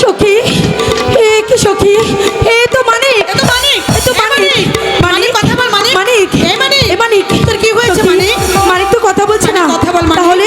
সখী এ কি সখী? এ তো মানিক। এ তো মানিক, এ তো মানিক। মানিক, মানিক, কথা বল, মানিক। মানিক। এ মানিক, এ মানিক। তোর কি হয়েছে, মানিক? মানিক তো কথা বলছে না। কথা বল, তাহলে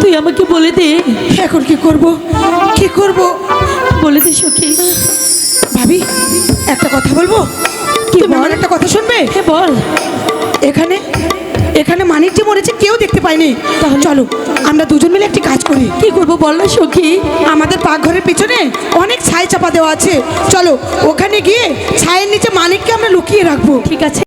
তুই আমাকে বলে দে। এখন কি করব? কি করব? বলে দে সখী। ভাবি একটা কথা বলব? কি তুমি আমার? একটা কথা শুনবে? হ্যাঁ বল। এখানে এখানে মানিক যে মরেছে কেউ দেখতে পায়নি। তাহলে? চলো আমরা দুজন মিলে একটি কাজ করি। কি করব বল না সখী? আমাদের পাকঘরের পিছনে অনেক ছাই চাপা দেওয়া আছে। চলো ওখানে গিয়ে ছায়ের নিচে মানিককে আমরা লুকিয়ে রাখব। ঠিক আছে।